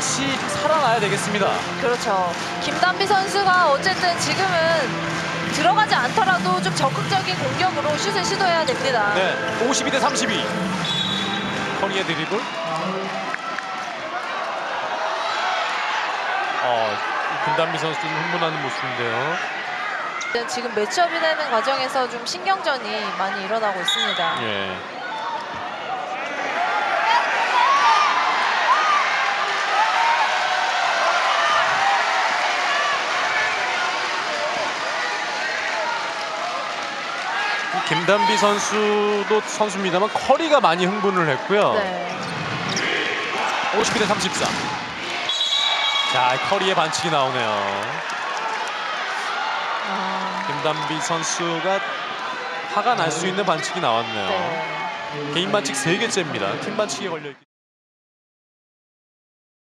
다시 살아나야 되겠습니다. 그렇죠. 김단비 선수가 어쨌든 지금은 들어가지 않더라도 좀 적극적인 공격으로 슛을 시도해야 됩니다. 네, 52 대 32. 커리의 드리블. 어, 김단비 선수는 흥분하는 모습인데요. 지금 매치업이 되는 과정에서 좀 신경전이 많이 일어나고 있습니다. 예. 김단비 선수도 선수입니다만 커리가 많이 흥분을 했고요. 네. 52대 34. 자, 커리의 반칙이 나오네요. 아, 김단비 선수가 화가 날 수 있는 반칙이 나왔네요. 네. 개인 반칙 3개째입니다. 팀 반칙에 걸려 있기